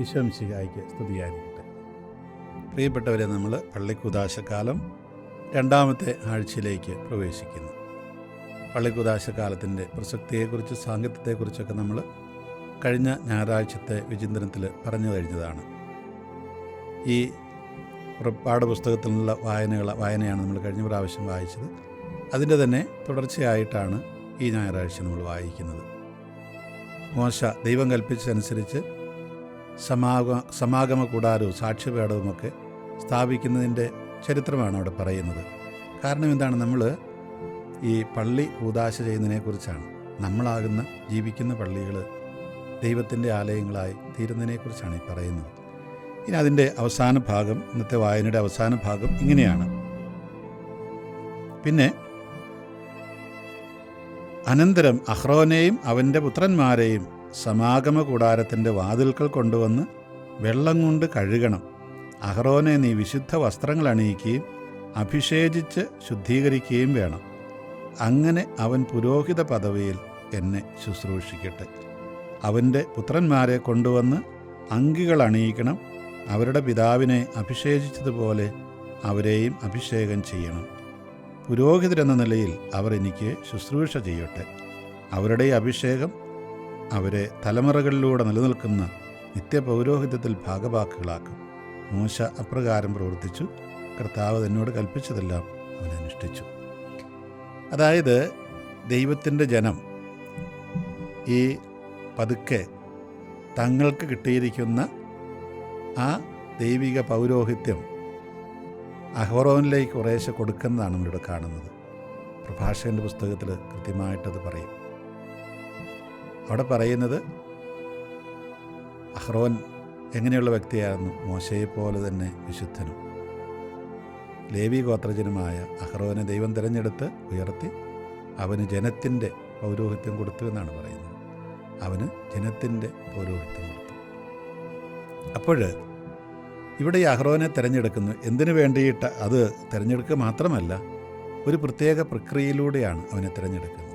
ഈശോമിശിഹായിക്ക് സ്തുതിയായിരിക്കട്ടെ. പ്രിയപ്പെട്ടവരെ നമ്മൾ പള്ളിക്കുദാശക്കാലം രണ്ടാമത്തെ ആഴ്ചയിലേക്ക് പ്രവേശിക്കുന്നു. പള്ളിക്കുദാശക്കാലത്തിന്റെ പ്രസക്തിയെക്കുറിച്ച് സാങ്കത്യത്തെക്കുറിച്ചൊക്കെ നമ്മൾ കഴിഞ്ഞ ഞായറാഴ്ചത്തെ വിചിന്തനത്തിൽ പറഞ്ഞു കഴിഞ്ഞതാണ്. ഈ പാഠപുസ്തകത്തിൽ നിന്നുള്ള വായനകൾ വായനയാണ് നമ്മൾ കഴിഞ്ഞ പ്രാവശ്യം വായിച്ചത്. അതിന്റെ തന്നെ തുടർച്ചയായിട്ടാണ് ഈ ഞായറാഴ്ച നമ്മൾ വായിക്കുന്നത്. മോശ ദൈവം കൽപ്പിച്ചതനുസരിച്ച് സമാഗ സമാഗമ കൂടാരവും സാക്ഷ്യപേടവുമൊക്കെ സ്ഥാപിക്കുന്നതിന്റെ ചരിത്രമാണ് അവിടെ പറയുന്നത്. കാരണം എന്താണ്? നമ്മൾ ഈ പള്ളി കൂതാശ ചെയ്യുന്നതിനെക്കുറിച്ചാണ്. നമ്മളാകുന്ന ജീവിക്കുന്ന പള്ളികൾ ദൈവത്തിന്റെ ആലയങ്ങളായി തീരുന്നതിനെക്കുറിച്ചാണ് ഈ പറയുന്നത്. ഇനി അതിന്റെ അവസാന ഭാഗം ഇന്നത്തെ വായനയുടെ അവസാന ഭാഗം ഇങ്ങനെയാണ്. പിന്നെ അനന്തരം അഹ്റോനെയും അവന്റെ പുത്രന്മാരെയും സമാഗമ കൂടാരത്തിന്റെ വാതിൽക്കൽ കൊണ്ടുവന്ന് വെള്ളം കൊണ്ട് കഴുകണം. അഹ്റോനെ നീ വിശുദ്ധ വസ്ത്രങ്ങൾ അണിയിക്കുകയും അഭിഷേചിച്ച് ശുദ്ധീകരിക്കുകയും വേണം. അങ്ങനെ അവൻ പുരോഹിത പദവിയിൽ എന്നെ ശുശ്രൂഷിക്കട്ടെ. അവന്റെ പുത്രന്മാരെ കൊണ്ടുവന്ന് അങ്കികൾ അണിയിക്കണം. അവരുടെ പിതാവിനെ അഭിഷേചിച്ചതുപോലെ അവരെയും അഭിഷേകം ചെയ്യണം. പുരോഹിതരെന്ന നിലയിൽ അവർ എനിക്ക് ശുശ്രൂഷ ചെയ്യട്ടെ. അവരുടെ അഭിഷേകം അവരെ തലമുറകളിലൂടെ നിലനിൽക്കുന്ന നിത്യപൗരോഹിത്യത്തിൽ ഭാഗവാക്കുകളാക്കും. മോശ അപ്രകാരം പ്രവർത്തിച്ചു. കർത്താവ് എന്നോട് കൽപ്പിച്ചതെല്ലാം അവൻ അനുഷ്ഠിച്ചു. അതായത് ദൈവത്തിന്റെ ജനം ഈ പതുക്കെ തങ്ങൾക്ക് കിട്ടിയിരിക്കുന്ന ആ ദൈവിക പൗരോഹിത്യം അഹ്റോനിലേക്ക് കുറേശ്ശെ കൊടുക്കുന്നതാണ് നമ്മളിവിടെ കാണുന്നത്. പ്രഭാഷകന്റെ പുസ്തകത്തിൽ കൃത്യമായിട്ടത് പറയും. അവിടെ പറയുന്നത് അഹ്റോൻ എങ്ങനെയുള്ള വ്യക്തിയായിരുന്നു മോശയെപ്പോലെ തന്നെ വിശുദ്ധനും. ലേവി ഗോത്രജനുമായ അഹ്റോനെ ദൈവം തിരഞ്ഞെടുത്ത് ഉയർത്തി അവന് ജനത്തിന്റെ പൗരോഹിത്യം കൊടുത്തു എന്നാണ് പറയുന്നത്. അവന് ജനത്തിന്റെ പൗരോഹിത്യം കൊടുത്തു. അപ്പോൾ ഇവിടെ ഈ അഹ്റോനെ തിരഞ്ഞെടുക്കുന്നു. എന്തിനു വേണ്ടിയിട്ട് അത് തിരഞ്ഞെടുക്കുക മാത്രമല്ല ഒരു പ്രത്യേക പ്രക്രിയയിലൂടെയാണ് അവനെ തിരഞ്ഞെടുക്കുന്നത്.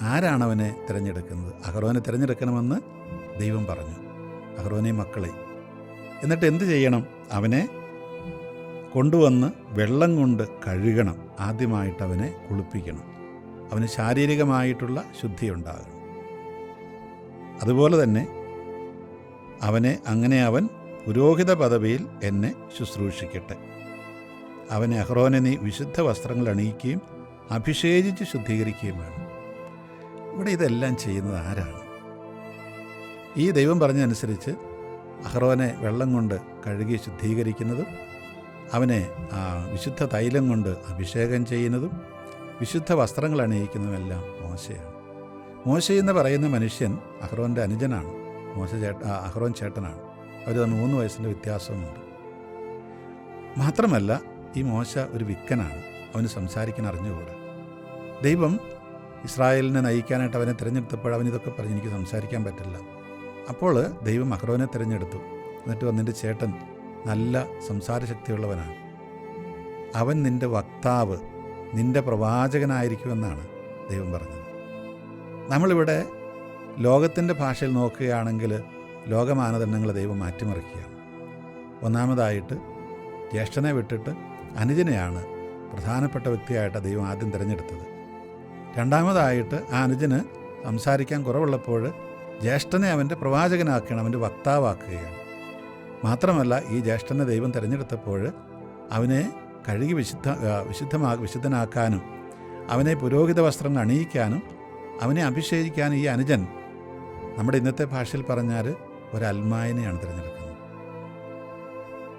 ആരാണ് അവനെ തിരഞ്ഞെടുക്കുന്നത്? അഹ്റോനെ തിരഞ്ഞെടുക്കണമെന്ന് ദൈവം പറഞ്ഞു. അഹ്റോനെ മക്കളെ എന്നിട്ട് എന്ത് ചെയ്യണം? അവനെ കൊണ്ടുവന്ന് വെള്ളം കൊണ്ട് കഴുകണം. ആദ്യമായിട്ട് അവനെ കുളിപ്പിക്കണം. അവന് ശാരീരികമായിട്ടുള്ള ശുദ്ധി ഉണ്ടാകണം അതുപോലെ തന്നെ അവനെ അങ്ങനെ അവൻ പുരോഹിത പദവിയിൽ എന്നെ ശുശ്രൂഷിക്കട്ടെ. അവനെ അഹ്റോനെ നീ വിശുദ്ധ വസ്ത്രങ്ങൾ അണിയിക്കുകയും അഭിഷേചിച്ച് ശുദ്ധീകരിക്കുകയും വേണം. ഇവിടെ ഇതെല്ലാം ചെയ്യുന്നത് ആരാണ് ഈ ദൈവം പറഞ്ഞതനുസരിച്ച് അഹ്റോനെ വെള്ളം കൊണ്ട് കഴുകി ശുദ്ധീകരിക്കുന്നതും അവനെ വിശുദ്ധ തൈലം കൊണ്ട് അഭിഷേകം ചെയ്യുന്നതും വിശുദ്ധ വസ്ത്രങ്ങൾ അണിയിക്കുന്നതുമെല്ലാം മോശയാണ്. മോശ എന്ന് പറയുന്ന മനുഷ്യൻ അഹ്റോന്റെ അനുജനാണ്. മോശ ചേട്ട അഹ്റോൻ ചേട്ടനാണ്. അവർ തമ്മിൽ മൂന്ന് വയസ്സിന്റെ വ്യത്യാസമുണ്ട് മാത്രമല്ല ഈ മോശ ഒരു വിക്കനാണ്. അവന് സംസാരിക്കാൻ അറിഞ്ഞുകൂടാ. ദൈവം ഇസ്രായേലിനെ നയിക്കാനായിട്ട് അവനെ തിരഞ്ഞെടുത്തപ്പോൾ അവൻ ഇതൊക്കെ പറഞ്ഞ് എനിക്ക് സംസാരിക്കാൻ പറ്റില്ല. അപ്പോൾ ദൈവം അഹ്റോനെ തിരഞ്ഞെടുത്തു. എന്നിട്ട് വന്നിന്റെ ചേട്ടൻ നല്ല സംസാരശക്തിയുള്ളവനാണ്. അവൻ നിന്റെ വക്താവ് നിന്റെ പ്രവാചകനായിരിക്കുമെന്നാണ് ദൈവം പറഞ്ഞത്. നമ്മളിവിടെ ലോകത്തിന്റെ ഭാഷയിൽ നോക്കുകയാണെങ്കിൽ ലോകമാനദണ്ഡങ്ങൾ ദൈവം മാറ്റിമറിക്കുകയാണ്. ഒന്നാമതായിട്ട് ജ്യേഷ്ഠനെ വിട്ടിട്ട് അനുജനെയാണ് പ്രധാനപ്പെട്ട വ്യക്തിയായിട്ട് ദൈവം ആദ്യം തിരഞ്ഞെടുത്തത്. രണ്ടാമതായിട്ട് ആ അനുജന് സംസാരിക്കാൻ കുറവുള്ളപ്പോൾ ജ്യേഷ്ഠനെ അവന്റെ പ്രവാചകനാക്കുകയാണ് അവന്റെ വക്താവാക്കുകയാണ്. മാത്രമല്ല ഈ ജ്യേഷ്ഠനെ ദൈവം തിരഞ്ഞെടുത്തപ്പോൾ അവനെ കഴുകി വിശുദ്ധ വിശുദ്ധമാ വിശുദ്ധനാക്കാനും അവനെ പുരോഹിത വസ്ത്രങ്ങൾ അണിയിക്കാനും അവനെ അഭിഷേകിക്കാനും ഈ അനുജൻ നമ്മുടെ ഇന്നത്തെ ഭാഷയിൽ പറഞ്ഞാൽ ഒരു അൽമായനെയാണ് തിരഞ്ഞെടുക്കുന്നത്.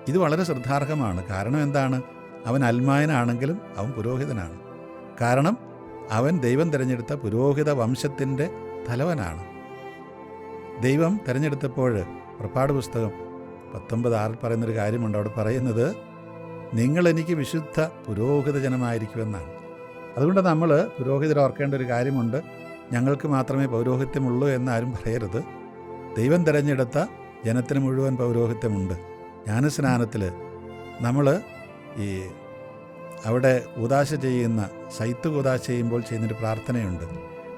ഇത് വളരെ ശ്രദ്ധാർഹമാണ്. കാരണം എന്താണ്? അവൻ അൽമായനാണെങ്കിലും അവൻ പുരോഹിതനാണ്. കാരണം അവൻ ദൈവം തിരഞ്ഞെടുത്ത പുരോഹിത വംശത്തിന്റെ തലവനാണ്. ദൈവം തിരഞ്ഞെടുത്തപ്പോൾ പുറപ്പാട് പുസ്തകം പത്തൊമ്പത് ആറിൽ പറയുന്നൊരു കാര്യമുണ്ട്. അവിടെ പറയുന്നത് നിങ്ങൾ എനിക്ക് വിശുദ്ധ പുരോഹിത ജനമായിരിക്കുമെന്നാണ്. അതുകൊണ്ട് നമ്മൾ പുരോഹിതർ ഓർക്കേണ്ട ഒരു കാര്യമുണ്ട്. ഞങ്ങൾക്ക് മാത്രമേ പൗരോഹിത്യമുള്ളൂ എന്നാരും പറയരുത്. ദൈവം തിരഞ്ഞെടുത്ത ജനത്തിന് മുഴുവൻ പൗരോഹിത്യമുണ്ട്. ജ്ഞാനസ്നാനത്തിൽ നമ്മൾ ഈ അവിടെ ഉദാശ ചെയ്യുന്ന സൈത്ത് ഉദാശ ചെയ്യുമ്പോൾ ചെയ്യുന്നൊരു പ്രാർത്ഥനയുണ്ട്.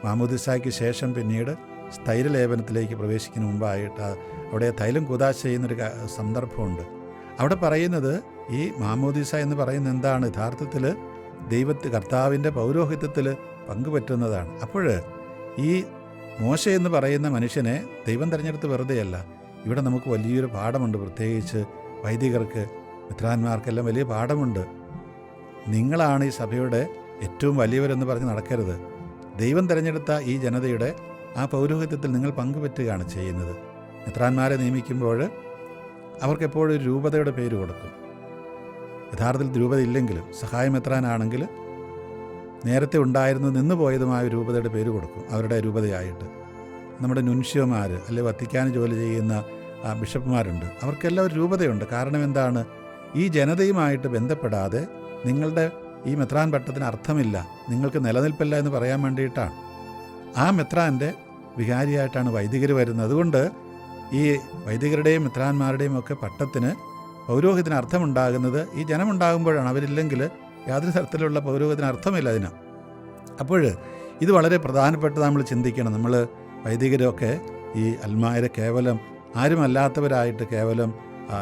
മാമുദിസായ്ക്ക് ശേഷം പിന്നീട് സ്ഥൈര്യലേപനത്തിലേക്ക് പ്രവേശിക്കുന്ന മുമ്പായിട്ട് അവിടെ തൈലം കുതാശ ചെയ്യുന്നൊരു സന്ദർഭമുണ്ട്. അവിടെ പറയുന്നത് ഈ മാമോദിസ എന്ന് പറയുന്നത് എന്താണ്? യഥാർത്ഥത്തിൽ ദൈവത്തെ കർത്താവിന്റെ പൗരോഹിത്യത്തിൽ പങ്കുപറ്റുന്നതാണ്. അപ്പോൾ ഈ മോശ എന്ന് പറയുന്ന മനുഷ്യനെ ദൈവം തിരഞ്ഞെടുത്ത് വെറുതെയല്ല. ഇവിടെ നമുക്ക് വലിയൊരു പാഠമുണ്ട്. പ്രത്യേകിച്ച് വൈദികർക്ക് മിത്രാന്മാർക്കെല്ലാം വലിയ പാഠമുണ്ട്. നിങ്ങളാണ് ഈ സഭയുടെ ഏറ്റവും വലിയവരെന്ന് പറഞ്ഞ് നടക്കരുത്. ദൈവം തിരഞ്ഞെടുത്ത ഈ ജനതയുടെ ആ പൗരോഹിത്യത്തിൽ നിങ്ങൾ പങ്കുപറ്റുകയാണ് ചെയ്യുന്നത്. മിത്രാന്മാരെ നിയമിക്കുമ്പോൾ അവർക്ക് എപ്പോഴും ഒരു രൂപതയുടെ പേര് കൊടുക്കും. യഥാർത്ഥത്തിൽ രൂപത ഇല്ലെങ്കിലും സഹായം എത്രാനാണെങ്കിൽ നേരത്തെ ഉണ്ടായിരുന്നു നിന്ന് പോയതുമായ രൂപതയുടെ പേര് കൊടുക്കും അവരുടെ രൂപതയായിട്ട്. നമ്മുടെ നുൻഷ്യോമാർ അല്ലെ വത്തിക്കാൻ ജോലി ചെയ്യുന്ന ബിഷപ്പുമാരുണ്ട്. അവർക്കെല്ലാം ഒരു രൂപതയുണ്ട്. കാരണം എന്താണ്? ഈ ജനതയുമായിട്ട് ബന്ധപ്പെടാതെ നിങ്ങളുടെ ഈ മെത്രാൻ പട്ടത്തിന് അർത്ഥമില്ല. നിങ്ങൾക്ക് നിലനിൽപ്പില്ല എന്ന് പറയാൻ വേണ്ടിയിട്ടാണ്. ആ മെത്രാന്റെ വികാരിയായിട്ടാണ് വൈദികർ വരുന്നത്. അതുകൊണ്ട് ഈ വൈദികരുടെയും മിത്രാന്മാരുടെയും ഒക്കെ പട്ടത്തിന് പൗരോഹിതത്തിന് അർത്ഥമുണ്ടാകുന്നത് ഈ ജനമുണ്ടാകുമ്പോഴാണ്. അവരില്ലെങ്കിൽ യാതൊരു തരത്തിലുള്ള പൗരോഹിതത്തിന് അർത്ഥമില്ല അതിന്. അപ്പോൾ ഇത് വളരെ പ്രധാനപ്പെട്ട നമ്മൾ ചിന്തിക്കണം. നമ്മൾ വൈദികരൊക്കെ ഈ അൽമായരെ കേവലം ആരുമല്ലാത്തവരായിട്ട് കേവലം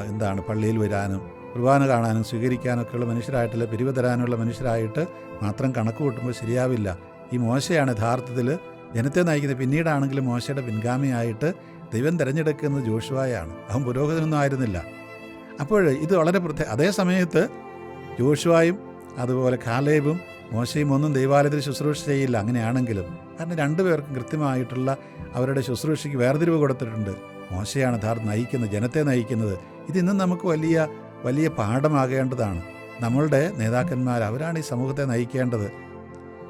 എന്താണ് പള്ളിയിൽ വരാനും കുർബാന കാണാനും സ്വീകരിക്കാനൊക്കെയുള്ള മനുഷ്യരായിട്ടുള്ള പിരിവ് തരാനുള്ള മനുഷ്യരായിട്ട് മാത്രം കണക്ക് കൂട്ടുമ്പോൾ ശരിയാവില്ല. ഈ മോശയാണ് യഥാർത്ഥത്തിൽ ജനത്തെ നയിക്കുന്നത്. പിന്നീടാണെങ്കിലും മോശയുടെ പിൻഗാമിയായിട്ട് ദൈവം തിരഞ്ഞെടുക്കുന്നത് ജോഷുവായാണ്. അവൻ പുരോഹിതനൊന്നും ആയിരുന്നില്ല. അപ്പോൾ ഇത് വളരെ പ്രത്യേക. അതേ സമയത്ത് ജോഷുവായും അതുപോലെ കാലേബും മോശയും ഒന്നും ദൈവാലയത്തിൽ ശുശ്രൂഷ ചെയ്യില്ല. അങ്ങനെയാണെങ്കിലും കാരണം രണ്ടുപേർക്കും കൃത്യമായിട്ടുള്ള അവരുടെ ശുശ്രൂഷയ്ക്ക് വേർതിരിവ് കൊടുത്തിട്ടുണ്ട്. മോശയാണ് യഥാർത്ഥം നയിക്കുന്നത് ജനത്തെ നയിക്കുന്നത്. ഇതിന്നും നമുക്ക് വലിയ വലിയ പാഠമാകേണ്ടതാണ്. നമ്മളുടെ നേതാക്കന്മാർ അവരാണ് ഈ സമൂഹത്തെ നയിക്കേണ്ടത്.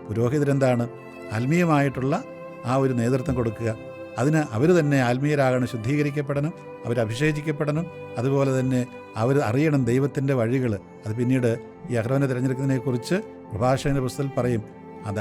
പുരോഹിതരെന്താണ്? ആത്മീയമായിട്ടുള്ള ആ ഒരു നേതൃത്വം കൊടുക്കുക. അതിന് അവർ തന്നെ ആത്മീയരാകണം ശുദ്ധീകരിക്കപ്പെടണം അവർ അഭിഷേചിക്കപ്പെടണം. അതുപോലെ തന്നെ അവർ അറിയണം ദൈവത്തിന്റെ വഴികൾ അത് പിന്നീട് ഈ അഹ്റോനെ തിരഞ്ഞെടുക്കുന്നതിനെക്കുറിച്ച് പ്രഭാഷകന്റെ പുസ്തകത്തിൽ പറയും. അത്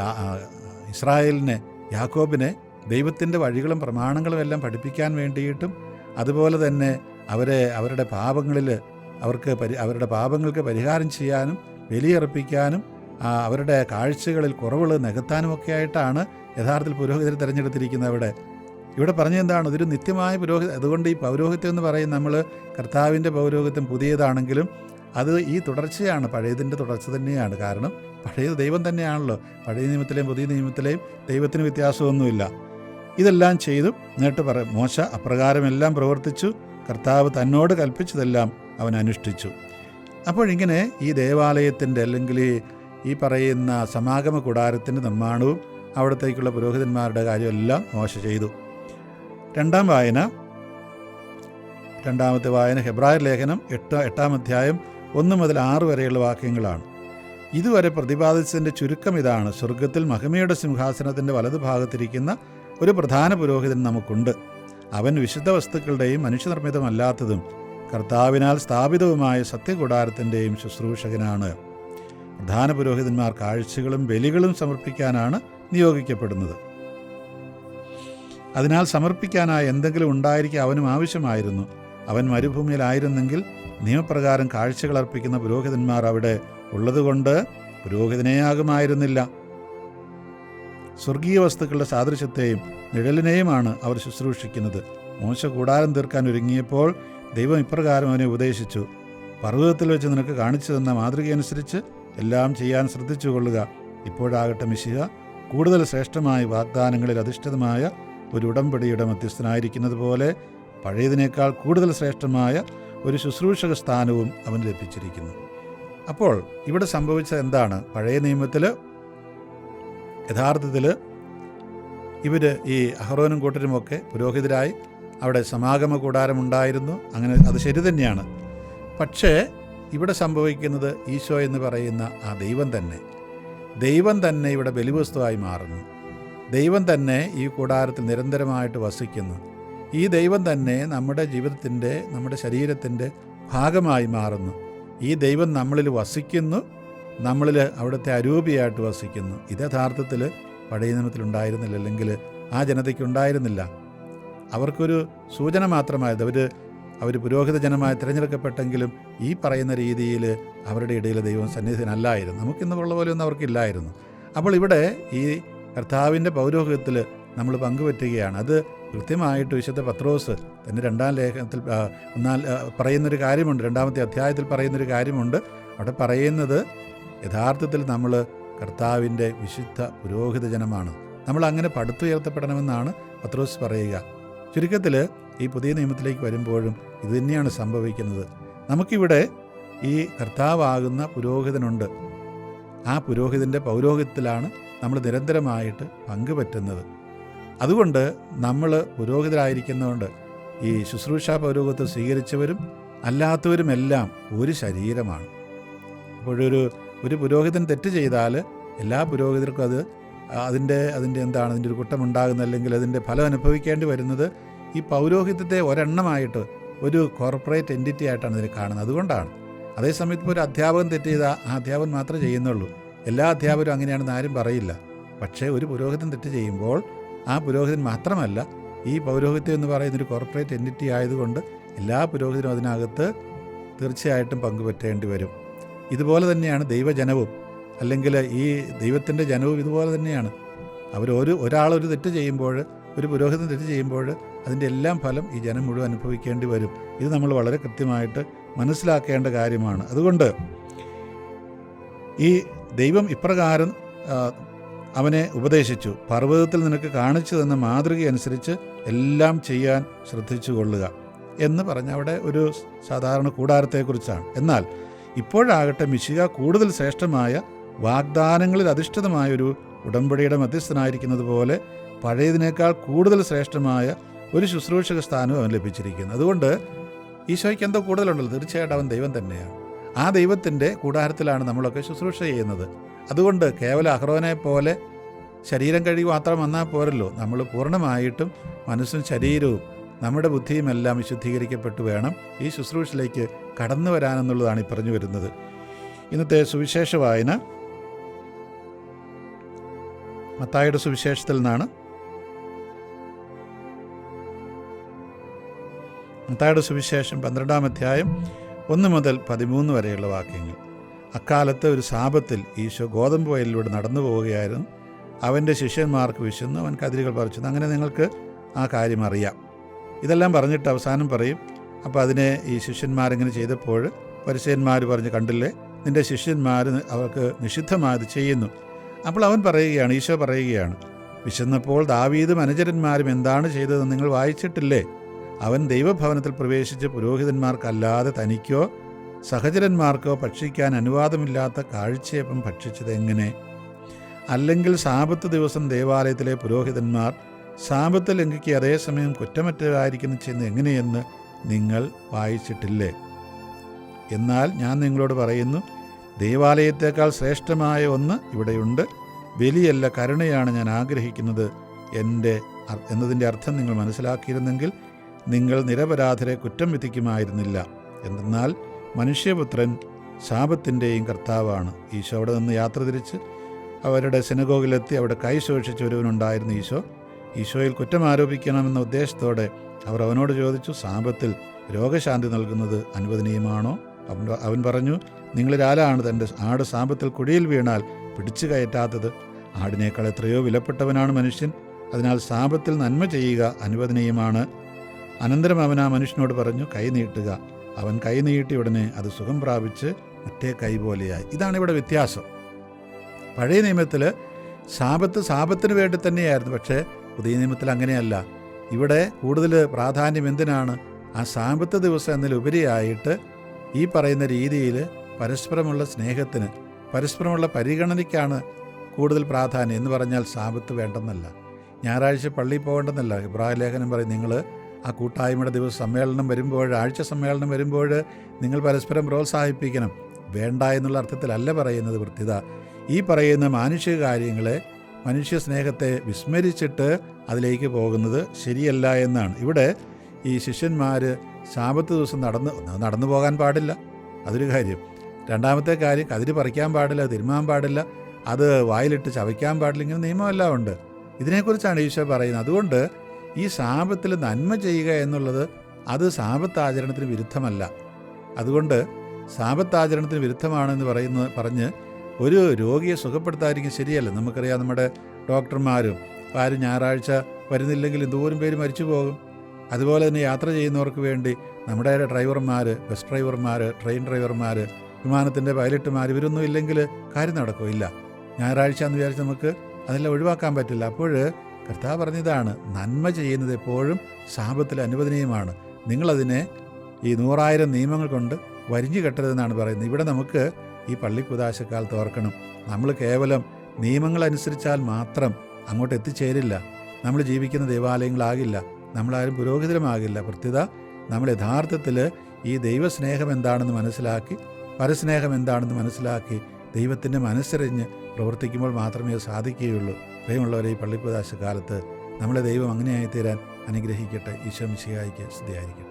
ഇസ്രായേലിനെ യാക്കോബിനെ ദൈവത്തിന്റെ വഴികളും പ്രമാണങ്ങളും എല്ലാം പഠിപ്പിക്കാൻ വേണ്ടിയിട്ടും അതുപോലെ തന്നെ അവരെ അവരുടെ പാപങ്ങളിൽ അവർക്ക് പരി അവരുടെ പാപങ്ങൾക്ക് പരിഹാരം ചെയ്യാനും ബലിയർപ്പിക്കാനും അവരുടെ കാഴ്ചകളിൽ കുറവുകൾ നികത്താനും ഒക്കെ ആയിട്ടാണ് യഥാർത്ഥത്തിൽ പുരോഹിതരെ തിരഞ്ഞെടുത്തിരിക്കുന്നത് അവിടെ. ഇവിടെ പറഞ്ഞെന്താണ് ഇതൊരു നിത്യമായ പുരോഹിത അതുകൊണ്ട് ഈ പൗരോഹിത്യം എന്ന് പറയും നമ്മൾ കർത്താവിന്റെ പൗരോഹിത്യം പുതിയതാണെങ്കിലും അത് ഈ തുടർച്ചയാണ് പഴയതിന്റെ തുടർച്ച തന്നെയാണ്. കാരണം പഴയത് ദൈവം തന്നെയാണല്ലോ. പഴയ നിയമത്തിലെയും പുതിയ നിയമത്തിലെയും ദൈവത്തിന് വ്യത്യാസമൊന്നുമില്ല. ഇതെല്ലാം ചെയ്തു എന്നിട്ട് പറ മോശ അപ്രകാരമെല്ലാം പ്രവർത്തിച്ചു. കർത്താവ് തന്നോട് കൽപ്പിച്ചതെല്ലാം അവൻ അനുഷ്ഠിച്ചു. അപ്പോഴിങ്ങനെ ഈ ദേവാലയത്തിന്റെ അല്ലെങ്കിൽ ഈ- പറയുന്ന സമാഗമ കൂടാരത്തിന്റെ നിർമ്മാണവും അവിടത്തേക്കുള്ള പുരോഹിതന്മാരുടെ കാര്യമെല്ലാം മോശ ചെയ്തു. രണ്ടാം വായന രണ്ടാമത്തെ വായന ഹെബ്രായർ ലേഖനം എട്ട് എട്ടാം അധ്യായം ഒന്ന് മുതൽ ആറ് വരെയുള്ള വാക്യങ്ങളാണ്. ഇതുവരെ പ്രതിപാദിച്ചതിന്റെ ചുരുക്കം ഇതാണ്. സ്വർഗത്തിൽ മഹിമയുടെ സിംഹാസനത്തിന്റെ വലതുഭാഗത്തിരിക്കുന്ന ഒരു പ്രധാന പുരോഹിതൻ നമുക്കുണ്ട്. അവൻ വിശുദ്ധ വസ്തുക്കളുടെയും മനുഷ്യനിർമ്മിതമല്ലാത്തതും കർത്താവിനാൽ സ്ഥാപിതവുമായ സത്യകൂടാരത്തിന്റെയും ശുശ്രൂഷകനാണ്. പ്രധാന പുരോഹിതന്മാർ കാഴ്ചകളും ബലികളും സമർപ്പിക്കാനാണ് നിയോഗിക്കപ്പെടുന്നത്. അതിനാൽ സമർപ്പിക്കാനായി എന്തെങ്കിലും ഉണ്ടായിരിക്കുക അവനും ആവശ്യമായിരുന്നു. അവൻ മരുഭൂമിയിലായിരുന്നെങ്കിൽ നിയമപ്രകാരം കാഴ്ചകൾ അർപ്പിക്കുന്ന പുരോഹിതന്മാർ അവിടെ ഉള്ളതുകൊണ്ട് പുരോഹിതനെയാകുമായിരുന്നില്ല. സ്വർഗീയ വസ്തുക്കളുടെ സാദൃശ്യത്തെയും നിഴലിനെയുമാണ് അവർ ശുശ്രൂഷിക്കുന്നത്. മോശ കൂടാരം തീർക്കാൻ ഒരുങ്ങിയപ്പോൾ ദൈവം ഇപ്രകാരം അവനെ ഉപദേശിച്ചു. പർവതത്തിൽ വെച്ച് നിനക്ക് കാണിച്ചു തന്ന മാതൃകയനുസരിച്ച് എല്ലാം ചെയ്യാൻ ശ്രദ്ധിച്ചു കൊള്ളുക. ഇപ്പോഴാകട്ടെ മിശിഹ കൂടുതൽ ശ്രേഷ്ഠമായ വാഗ്ദാനങ്ങളിൽ അധിഷ്ഠിതമായ ഒരു ഉടമ്പടിയുടെ മധ്യസ്ഥനായിരിക്കുന്നത് പോലെ പഴയതിനേക്കാൾ കൂടുതൽ ശ്രേഷ്ഠമായ ഒരു ശുശ്രൂഷക സ്ഥാനവും അവൻ ലഭിച്ചിരിക്കുന്നു. അപ്പോൾ ഇവിടെ സംഭവിച്ചത് എന്താണ്? പഴയ നിയമത്തിൽ യഥാർത്ഥത്തിൽ ഇവർ ഈ അഹ്റോനും കൂട്ടരുമൊക്കെ പുരോഹിതരായി അവിടെ സമാഗമ കൂടാരമുണ്ടായിരുന്നു അങ്ങനെ അത് ശരി തന്നെയാണ്. പക്ഷേ ഇവിടെ സംഭവിക്കുന്നത് ഈശോ എന്ന് പറയുന്ന ആ ദൈവം തന്നെ. ദൈവം തന്നെ ഇവിടെ ബലിവസ്തുവായി മാറുന്നു. ദൈവം തന്നെ ഈ കൂടാരത്തിൽ നിരന്തരമായിട്ട് വസിക്കുന്നു. ഈ ദൈവം തന്നെ നമ്മുടെ ജീവിതത്തിന്റെ നമ്മുടെ ശരീരത്തിന്റെ ഭാഗമായി മാറുന്നു. ഈ ദൈവം നമ്മളിൽ വസിക്കുന്നു നമ്മളിൽ അവിടുത്തെ അരൂപിയായിട്ട് വസിക്കുന്നു. ഇത് യഥാർത്ഥത്തിൽ പഴയ നിയമത്തിൽ ഉണ്ടായിരുന്നില്ല അല്ലെങ്കിൽ ആ ജനതയ്ക്ക് ഉണ്ടായിരുന്നില്ല അവർക്കൊരു സൂചന മാത്രമായത് അവർ അവർ പുരോഹിത ജനമായി തിരഞ്ഞെടുക്കപ്പെട്ടെങ്കിലും ഈ പറയുന്ന രീതിയിൽ അവരുടെ ഇടയിൽ ദൈവം സന്നിധിനല്ലായിരുന്നു നമുക്കിന്ന് ഉള്ള പോലെ ഒന്നും അവർക്കില്ലായിരുന്നു. അപ്പോൾ ഇവിടെ ഈ കർത്താവിന്റെ പൗരോഹിത്യത്തിൽ നമ്മൾ പങ്കുപറ്റുകയാണ് അത് കൃത്യമായിട്ട് വിശുദ്ധ പത്രോസ് തന്റെ രണ്ടാം ലേഖനത്തിൽ ഒന്നാം പറയുന്നൊരു കാര്യമുണ്ട്. രണ്ടാമത്തെ അധ്യായത്തിൽ പറയുന്നൊരു കാര്യമുണ്ട്. അവിടെ പറയുന്നത് യഥാർത്ഥത്തിൽ നമ്മൾ കർത്താവിന്റെ വിശുദ്ധ പുരോഹിത ജനമാണ്. നമ്മൾ അങ്ങനെ പടുത്തുയർത്തപ്പെടണമെന്നാണ് പത്രോസ് പറയുക. ചുരുക്കത്തിൽ ഈ പുതിയ നിയമത്തിലേക്ക് വരുമ്പോഴും ഇത് തന്നെയാണ് സംഭവിക്കുന്നത്. നമുക്കിവിടെ ഈ കർത്താവാകുന്ന പുരോഹിതനുണ്ട്. ആ പുരോഹിതന്റെ പൗരോഹിത്യത്തിലാണ് നമ്മൾ നിരന്തരമായിട്ട് പങ്കുപറ്റുന്നത്. അതുകൊണ്ട് നമ്മൾ പുരോഹിതരായിരിക്കുന്നതുകൊണ്ട് ഈ ശുശ്രൂഷ പൗരോഹിത്വം സ്വീകരിച്ചവരും അല്ലാത്തവരുമെല്ലാം ഒരു ശരീരമാണ്. അപ്പോഴൊരു ഒരു പുരോഹിതൻ തെറ്റ് ചെയ്താൽ എല്ലാ പുരോഹിതർക്കും അത് അതിന്റെ അതിന്റെ എന്താണ് അതിന്റെ ഒരു കുറ്റമുണ്ടാകുന്ന അല്ലെങ്കിൽ അതിന്റെ ഫലം അനുഭവിക്കേണ്ടി വരുന്നത് ഈ പൗരോഹിത്യത്തെ ഒരെണ്ണമായിട്ട് ഒരു കോർപ്പറേറ്റ് എന്റിറ്റി ആയിട്ടാണ് ഇതിനെ കാണുന്നത്. അതുകൊണ്ടാണ്. അതേസമയത്ത് ഇപ്പോൾ ഒരു അധ്യാപകൻ തെറ്റ് ചെയ്താൽ ആ അധ്യാപകൻ മാത്രമേ ചെയ്യുന്നുള്ളൂ. എല്ലാ അധ്യാപകരും അങ്ങനെയാണെന്ന് ആരും പറയില്ല. പക്ഷേ ഒരു പുരോഹിതൻ തെറ്റ് ചെയ്യുമ്പോൾ ആ പുരോഹിതൻ മാത്രമല്ല ഈ പൗരോഹിത്യം എന്ന് പറയുന്ന ഒരു കോർപ്പറേറ്റ് എന്റിറ്റി ആയതുകൊണ്ട് എല്ലാ പുരോഹിതരും അതിനകത്ത് തീർച്ചയായിട്ടും പങ്കുപറ്റേണ്ടി വരും. ഇതുപോലെ തന്നെയാണ് ദൈവജനവും. അല്ലെങ്കിൽ ഈ ദൈവത്തിന്റെ ജനവും ഇതുപോലെ തന്നെയാണ്. അവർ ഒരു ഒരാളൊരു തെറ്റ് ചെയ്യുമ്പോൾ ഒരു പുരോഹിതൻ തെറ്റ് ചെയ്യുമ്പോൾ അതിന്റെ എല്ലാം ഫലം ഈ ജനം മുഴുവൻ അനുഭവിക്കേണ്ടി വരും. ഇത് നമ്മൾ വളരെ കൃത്യമായിട്ട് മനസ്സിലാക്കേണ്ട കാര്യമാണ്. അതുകൊണ്ട് ഈ ദൈവം ഇപ്രകാരം അവനെ ഉപദേശിച്ചു. പർവതത്തിൽ നിനക്ക് കാണിച്ചു തന്ന മാതൃക അനുസരിച്ച് എല്ലാം ചെയ്യാൻ ശ്രദ്ധിച്ചു കൊള്ളുക എന്ന് പറഞ്ഞ അവിടെ ഒരു സാധാരണ കൂടാരത്തെക്കുറിച്ചാണ്. എന്നാൽ ഇപ്പോഴാകട്ടെ മിശിക കൂടുതൽ ശ്രേഷ്ഠമായ വാഗ്ദാനങ്ങളിൽ അധിഷ്ഠിതമായൊരു ഉടമ്പടിയുടെ മധ്യസ്ഥനായിരിക്കുന്നത് പോലെ പഴയതിനേക്കാൾ കൂടുതൽ ശ്രേഷ്ഠമായ ഒരു ശുശ്രൂഷക സ്ഥാനവും അവൻ ലഭിച്ചിരിക്കുന്നു. അതുകൊണ്ട് ഈശോയ്ക്ക് എന്തോ കൂടുതലുണ്ടല്ലോ. തീർച്ചയായിട്ടും അവൻ ദൈവം തന്നെയാണ്. ആ ദൈവത്തിന്റെ കൂടാരത്തിലാണ് നമ്മളൊക്കെ ശുശ്രൂഷ ചെയ്യുന്നത്. അതുകൊണ്ട് കേവലം അഹ്റോനെ പോലെ ശരീരം കഴുകി മാത്രം വന്നാൽ പോരല്ലോ. നമ്മൾ പൂർണമായിട്ടും മനസ്സും ശരീരവും നമ്മുടെ ബുദ്ധിയുമെല്ലാം വിശുദ്ധീകരിക്കപ്പെട്ടു വേണം ഈ ശുശ്രൂഷയിലേക്ക് കടന്നു വരാനെന്നുള്ളതാണ് ഈ പറഞ്ഞു വരുന്നത്. ഇന്നത്തെ സുവിശേഷ വായന മത്തായുടെ സുവിശേഷത്തിൽ നിന്നാണ്. മത്തായുടെ സുവിശേഷം പന്ത്രണ്ടാം അധ്യായം ഒന്ന് മുതൽ പതിമൂന്ന് വരെയുള്ള വാക്യങ്ങൾ. അക്കാലത്ത് ഒരു സാപത്തിൽ ഈശോ ഗോതമ്പ് വയലിലൂടെ നടന്നു പോവുകയായിരുന്നു. അവന്റെ ശിഷ്യന്മാർക്ക് വിശന്ന് അവൻ കതിരുകൾ പറിച്ചു. അങ്ങനെ നിങ്ങൾക്ക് ആ കാര്യം അറിയാം. ഇതെല്ലാം പറഞ്ഞിട്ട് അവസാനം പറയും അപ്പോൾ അതിനെ ഈ ശിഷ്യന്മാരിങ്ങനെ ചെയ്തപ്പോൾ പരിശയന്മാർ പറഞ്ഞ് കണ്ടില്ലേ? നിന്റെ ശിഷ്യന്മാർ അവർക്ക് നിഷിദ്ധമായത് ചെയ്യുന്നു. അപ്പോൾ അവൻ പറയുകയാണ് ഈശോ പറയുകയാണ് വിശന്നപ്പോൾ ദാവീദും അനുചരന്മാരും എന്താണ് ചെയ്തതെന്ന് നിങ്ങൾ വായിച്ചിട്ടില്ലേ? അവൻ ദൈവഭവനത്തിൽ പ്രവേശിച്ച് പുരോഹിതന്മാർക്കല്ലാതെ തനിക്കോ സഹചരന്മാർക്കോ ഭക്ഷിക്കാൻ അനുവാദമില്ലാത്ത കാഴ്ചയപ്പം ഭക്ഷിച്ചത് എങ്ങനെ? അല്ലെങ്കിൽ സാപത്ത് ദിവസം ദേവാലയത്തിലെ പുരോഹിതന്മാർ സാപത്ത് ലംഘിക്ക് അതേസമയം കുറ്റമറ്റവരായിരിക്കുന്നു ചെയ്യുന്നത് എങ്ങനെയെന്ന് നിങ്ങൾ വായിച്ചിട്ടില്ലേ? എന്നാൽ ഞാൻ നിങ്ങളോട് പറയുന്നു ദേവാലയത്തേക്കാൾ ശ്രേഷ്ഠമായ ഒന്ന് ഇവിടെയുണ്ട്. വലിയല്ല കരുണയാണ് ഞാൻ ആഗ്രഹിക്കുന്നത്. എന്റെ എന്നതിന്റെ അർത്ഥം നിങ്ങൾ മനസ്സിലാക്കിയിരുന്നെങ്കിൽ നിങ്ങൾ നിരപരാധരെ കുറ്റം വിധിക്കുമായിരുന്നില്ല. എന്നാൽ മനുഷ്യപുത്രൻ ശാപത്തിന്റെയും കർത്താവാണ്. ഈശോ അവിടെ നിന്ന് യാത്ര തിരിച്ച് അവരുടെ സിനഗോഗിലെത്തി അവിടെ കൈ സൂക്ഷിച്ച ഒരുവനുണ്ടായിരുന്നു ഈശോ. ഈശോയിൽ കുറ്റം ആരോപിക്കണമെന്ന ഉദ്ദേശത്തോടെ അവർ അവനോട് ചോദിച്ചു ശാപത്തിൽ രോഗശാന്തി നൽകുന്നത് അനുവദനീയമാണോ? അവൻ അവൻ പറഞ്ഞു നിങ്ങളിൽ തന്റെ ആട് സാമ്പത്തിൽ കുഴിയിൽ വീണാൽ പിടിച്ചു കയറ്റാത്തത്? ആടിനേക്കാൾ എത്രയോ വിലപ്പെട്ടവനാണ് മനുഷ്യൻ. അതിനാൽ സാപത്തിൽ നന്മ ചെയ്യുക അനുവദനീയമാണ്. അനന്തരം അവൻ ആ മനുഷ്യനോട് പറഞ്ഞു കൈ നീട്ടുക. അവൻ കൈ നീട്ടി ഉടനെ അത് സുഖം പ്രാപിച്ച് മറ്റേ കൈ പോലെയായി. ഇതാണ് ഇവിടെ വ്യത്യാസം. പഴയ നിയമത്തിൽ സാപത്ത് സാപത്തിന് വേണ്ടി തന്നെയായിരുന്നു പക്ഷേ പുതിയ നിയമത്തിൽ അങ്ങനെയല്ല. ഇവിടെ കൂടുതൽ പ്രാധാന്യം എന്തിനാണ്? ആ സാമ്പത്ത് ദിവസം എന്നതിലുപരിയായിട്ട് ഈ പറയുന്ന രീതിയിൽ പരസ്പരമുള്ള സ്നേഹത്തിന് പരസ്പരമുള്ള പരിഗണനയ്ക്കാണ് കൂടുതൽ പ്രാധാന്യം എന്ന് പറഞ്ഞാൽ സാപത്ത് വേണ്ടെന്നല്ല. ഞായറാഴ്ച പള്ളിയിൽ പോകേണ്ടെന്നല്ല. ഇബ്രാഹിം ലേഖനം പറയും നിങ്ങൾ ആ കൂട്ടായ്മയുടെ ദിവസം സമ്മേളനം വരുമ്പോൾ ആഴ്ച സമ്മേളനം വരുമ്പോൾ നിങ്ങൾ പരസ്പരം പ്രോത്സാഹിപ്പിക്കണം. വേണ്ട എന്നുള്ള അർത്ഥത്തിലല്ല പറയുന്നത് വൃത്തിത. ഈ പറയുന്ന മാനുഷിക കാര്യങ്ങളെ മനുഷ്യ സ്നേഹത്തെ വിസ്മരിച്ചിട്ട് അതിലേക്ക് പോകുന്നത് ശരിയല്ല എന്നാണ്. ഇവിടെ ഈ ശിഷ്യന്മാർ ശാപത്ത് ദിവസം നടന്ന് നടന്നു പോകാൻ പാടില്ല. അതൊരു കാര്യം. രണ്ടാമത്തെ കാര്യം കതിരി പറിക്കാൻ പാടില്ല തിരുമാൻ പാടില്ല അത് വായിലിട്ട് ചവയ്ക്കാൻ പാടില്ല ഇങ്ങനെ നിയമമെല്ലാം ഉണ്ട്. ഇതിനെക്കുറിച്ചാണ് ഈശോ പറയുന്നത്. അതുകൊണ്ട് ഈ ശാപത്തിൽ നന്മ ചെയ്യുക എന്നുള്ളത് അത് ശാപത്താചരണത്തിന് വിരുദ്ധമല്ല. അതുകൊണ്ട് ശാപത്താചരണത്തിന് വിരുദ്ധമാണെന്ന് പറയുന്ന പറഞ്ഞ് ഒരു രോഗിയെ സുഖപ്പെടുത്താതിരിക്കും ശരിയല്ല. നമുക്കറിയാം നമ്മുടെ ഡോക്ടർമാരും ആരും ഞായറാഴ്ച വരുന്നില്ലെങ്കിൽ എന്തോരം പേര് മരിച്ചു പോകും. അതുപോലെ തന്നെ യാത്ര ചെയ്യുന്നവർക്ക് വേണ്ടി നമ്മുടെ ഡ്രൈവർമാർ ബസ് ഡ്രൈവർമാർ ട്രെയിൻ ഡ്രൈവർമാർ വിമാനത്തിന്റെ പൈലറ്റുമാർ ഇവരൊന്നും ഇല്ലെങ്കിൽ കാര്യം നടക്കില്ല. ഞായറാഴ്ച എന്ന് വിചാരിച്ച് നമുക്ക് അതെല്ലാം ഒഴിവാക്കാൻ പറ്റില്ല. അപ്പോൾ കർത്താവ് പറഞ്ഞതാണ് നന്മ ചെയ്യുന്നത് എപ്പോഴും ശാപത്തിൽ അനുവദനീയമാണ്. നിങ്ങളതിനെ ഈ നൂറായിരം നിയമങ്ങൾ കൊണ്ട് വരിഞ്ഞു കെട്ടരുതെന്നാണ് പറയുന്നത്. ഇവിടെ നമുക്ക് ഈ പള്ളിക്കുദാശക്കാലത്ത് ഓർക്കണം നമ്മൾ കേവലം നിയമങ്ങൾ അനുസരിച്ചാൽ മാത്രം അങ്ങോട്ട് എത്തിച്ചേരില്ല. നമ്മൾ ജീവിക്കുന്ന ദേവാലയങ്ങളാകില്ല. നമ്മളാരും പുരോഹിതരുമാകില്ല. പ്രത്യേക നമ്മൾ യഥാർത്ഥത്തിൽ ഈ ദൈവസ്നേഹം എന്താണെന്ന് മനസ്സിലാക്കി പരസ്നേഹം എന്താണെന്ന് മനസ്സിലാക്കി ദൈവത്തിന്റെ മനസ്സറിഞ്ഞ് പ്രവർത്തിക്കുമ്പോൾ മാത്രമേ സാധിക്കുകയുള്ളൂ. ദൈവമുള്ളവരെ ഈ പള്ളിപ്രദാശ കാലത്ത് നമ്മളെ ദൈവം അങ്ങനെയായി തീരാൻ അനുഗ്രഹിക്കട്ടെ. ഈശോ മിശിഹായിക്ക് സ്തുതിയായിരിക്കട്ടെ.